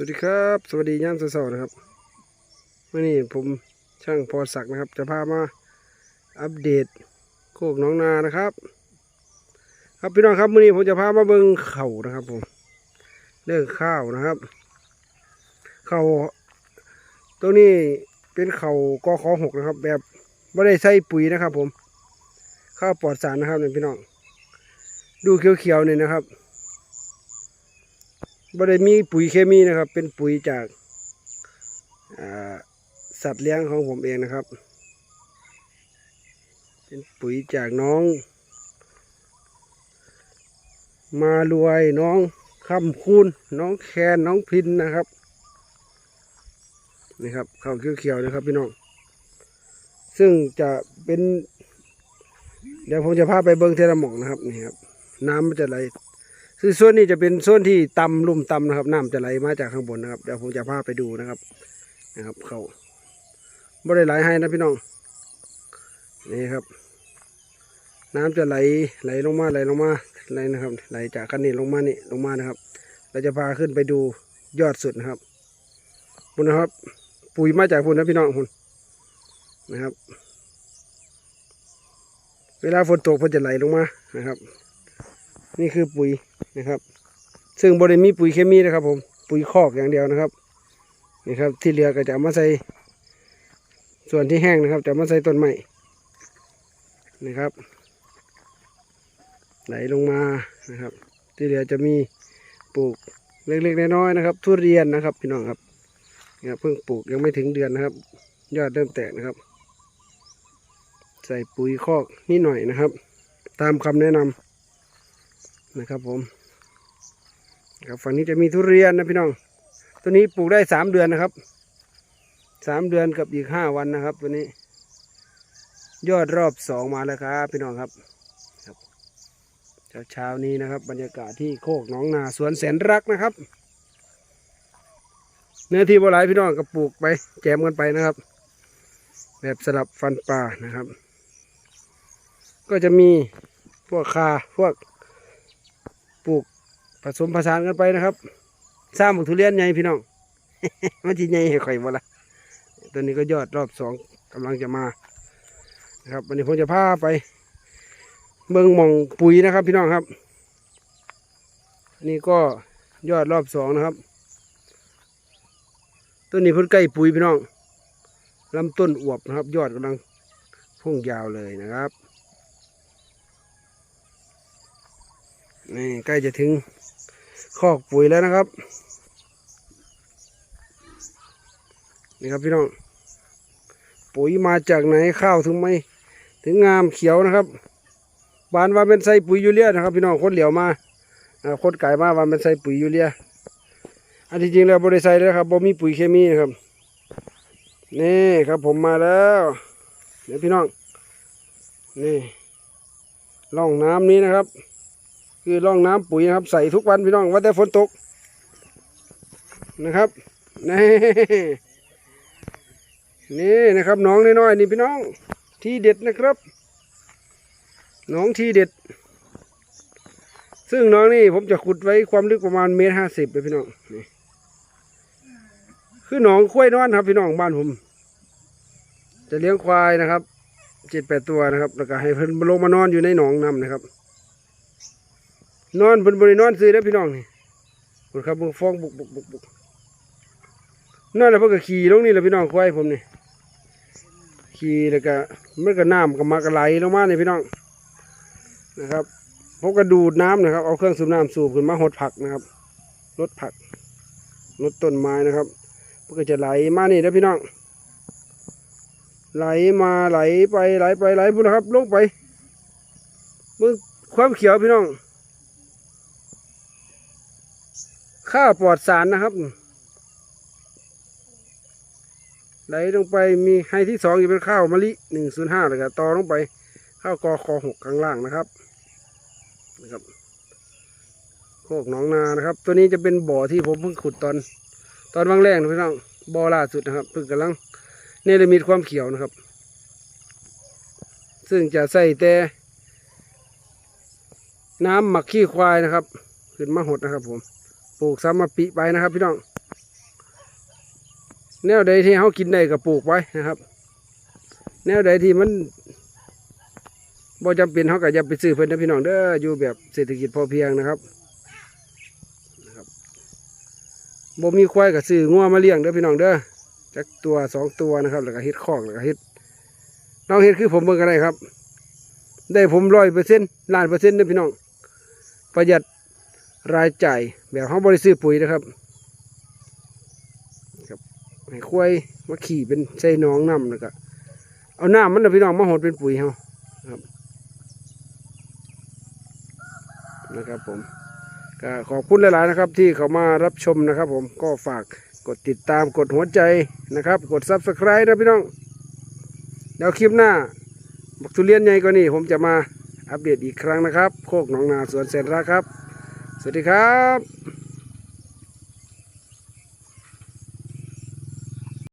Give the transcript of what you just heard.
สวัสดีครับ สวัสดีย่ามสาร์ๆนะครับวันนี้ผมช่างพอศักนะครับ จะพามาอัปเดตโคกน้องนานะครับ ครับพี่น้องครับวันนี้ผมจะพามาเบิ่งเข่านะครับผมเรื่องข้าวนะครับ เข่าตรงนี้เป็นเข่ากอขอหกนะครับ แบบไม่ได้ใส่ปุ๋ยนะครับ ผมข้าวปลอดสารนะครับเนี่ยพี่น้อง ดูเขียวๆเนี่ยนะครับ บ่ได้มีปุ๋ยเคมีนะครับ เป็นปุ๋ยจากาสัตว์เลี้ยงของผมเองนะครับ เป็นปุ๋ยจากน้อง มารวยน้องคำคูณน้องแคนน้องพินนะครับนี่ครับข้าวเขียวๆนะครับพี่น้อง ซึ่งจะเป็น เดี๋ยวผมจะพาไปเบิ้งเทระหมองนะครับนี่ครับ น้ำมันจะไหล คือส่วนนี้จะเป็นส่วนที่ต่ำลุ่มต่ำนะครับน้ำจะไหลมาจากข้างบนนะครับเดี๋ยวผมจะพาไปดูนะครับนะครับ เขาบ่ได้ไหลให้นะพี่น้องนี่ครับ น้ำจะไหลไหลลงมาไหลลงมาไหลนะครับ ไหลจากคันนี้ลงมานี่ลงมานะครับ เราจะพาขึ้นไปดูยอดสุดนะครับพุ่นนะครับ ปุ๋ยมาจากพุ่นนะพี่น้องพุ่นนะครับ เวลาฝนตกมันจะไหลลงมานะครับ นี่คือปุ๋ยนะครับ ซึ่งบริมีปุ๋ยเคมีนะครับ ผมปุ๋ยคอกอย่างเดียวนะครับนี่ครับ ที่เหลือก็จะมาใส่ส่วนที่แห้งนะครับ จะมาใส่ต้นไม้นี่ครับ ไหลลงมานะครับ ที่เหลือจะมีปลูกเล็กๆน้อยๆนะครับ ทุเรียนนะครับ พี่น้องครับเนี่ยเพิ่งปลูกยังไม่ถึงเดือนนะครับ ยอดเริ่มแตกนะครับ ใส่ปุ๋ยคอกนิดหน่อยนะครับ ตามคำแนะนำ นะครับผมครับฝั่งนี้จะมีทุเรียนนะพี่น้อง ตัวนี้ปลูกได้สามเดือนนะครับสามเดือนกับอีกห้าวันนะครับ ตัวนี้ ยอดรอบสองมาแล้วครับพี่น้องครับครับเช้าเช้านี้นะครับ บรรยากาศที่โคกหนองนาสวนแสนรักนะครับ เนื้อที่บ่หลายพี่น้องก็ปลูกไป แจมกันไปนะครับ แบบสลับฟันปลานะครับ ก็จะมีพวกคาพวก ปลูกผสมผสานกันไปนะครับ สร้างหมกทุเรียนใหญ่พี่น้อง มันจีใหญ่ให้ข่อยบ่ละตัวนี้ก็ยอดรอบสองกำลังจะมานะครับวันนี้ผมจะพาไป เบิ่งมองปุ๋ยนะครับ พี่น้องครับ นี่ก็ยอดรอบสองนะครับต้นนี้เพิ่นใกล้ปุ๋ยพี่น้องลำต้นอวบนะครับ ยอดกำลังพุ่งยาวเลยนะครับ นี่ใกล้จะถึงคอกปุ๋ยแล้วนะครับ นี่ครับพี่น้อง ปุ๋ยมาจากไหนข้าวถึงไม่ถึงงามเขียวนะครับ บานว่าเป็นใส่ปุ๋ยยูเรียนะครับ พี่น้องคนเหลียวมาคนไก่มาว่าเป็นใส่ปุ๋ยยูเรีย อันที่จริงแล้วบริใส่เลยครับบ่มีปุ๋ยเคมีนะครับ นี่ครับผมมาแล้ว เดี๋ยวพี่น้อง นี่ร่องน้ำนี้นะครับ คือร่องน้ำปุ๋ยนะครับ ใส่ทุกวันพี่น้องว่าแต่ฝนตกนะครับนี่นี่นะครับน้องน้อยๆนี่พี่น้องที่เด็ดนะครับ น้องที่เด็ด ซึ่งน้องนี่ผมจะขุดไว้ความลึกประมาณเมตรห้าสิบเลยพี่น้องนี่คือหนองคุ้ยนอนครับ พี่น้องบ้านผม จะเลี้ยงควายนะครับเจ็ดแปดตัวนะครับ แล้วก็ให้เพิ่นลงมานอนอยู่ในหนองน้ำนะครับ นอนบนบริโนอนซื้อแล้วพี่น้องนี่บุครับบุกฟ้องบุกบุกบุกบุกนั่นแหละเพื่อขี่ลงนี่แหละพี่น้องควายผมนี่ขี่แล้วก็มันก็น้ำก็มากระไหลลงมาเนี่ยพี่น้องนะครับผมก็ดูดน้ำนะครับ เอาเครื่องสูบน้ำสูบขึ้นมาหดผักนะครับลดผักลดต้นไม้นะครับมันก็จะไหลมานี่นะพี่น้อง ไหลมาไหลไปไหลไปไหลพุ่นนะครับลงไปมึงความเขียวพี่น้อง ข้าวปลอดสารนะครับไหลลงไปมีให้ที่สองอยู่เป็นข้าวมะลิหนึ่งศูนย์ห้าเลยครับต่อลงไปข้าวกอคอหกข้างล่างนะครับนะครับโคกหนองนานะครับ ตัวนี้จะเป็นบ่อที่ผมเพิ่งขุดตอน ตอนวังแรกนะพี่น้องบ่อล่าสุดนะครับเพิ่งกำลังเนรมิตความเขียวนะครับ ซึ่งจะใส่แต่น้ำหมักขี้ควายนะครับ ขึ้นมาหดนะครับผม ปลูกซ้ำมาปีไปนะครับ พี่น้องแนวใดที่เขากินได้ก็ปลูกไว้นะครับ แนวใดที่มันบ่จำเป็นเขาก็อย่าไปซื้อเพิ่นนะพี่น้องเด้ออยู่แบบเศรษฐกิจพอเพียงนะครับนะครับบ่มีควายก็ซื้องัวมาเลี้ยงเด้อพี่น้องเด้อจักตัวสองตัวนะครับ แล้วก็เฮ็ดคอกแล้วก็เฮ็ดน้องเฮ็ดคือผมเบิ่งกันได้ครับ ได้ผมร้อยเปอร์เซ็นต์ล้านเปอร์เซ็นต์เด้อพี่น้อง ประหยัด รายจ่ายแบบเขาบริซื้อปุ๋ยนะครับครับให้ควายมาขี่เป็นใส่น้องน้ำแล้วก็เอาน้ำมันนะพี่น้องมาหดเป็นปุ๋ยเขาครับนะครับผมก็ขอบคุณหลาย ๆ นะครับ ที่เขามารับชมนะครับ ผมก็ฝากกดติดตามกดหัวใจนะครับ กดซับสไคร b e นะพี่น้องเดี๋ยวคลิปหน้าบักทุเรียนใหญ่กว่านี้ผมจะมาอัปเดตอีกครั้งนะครับ โคกหนองนาสวนเซนราครับ สวัสดีครับ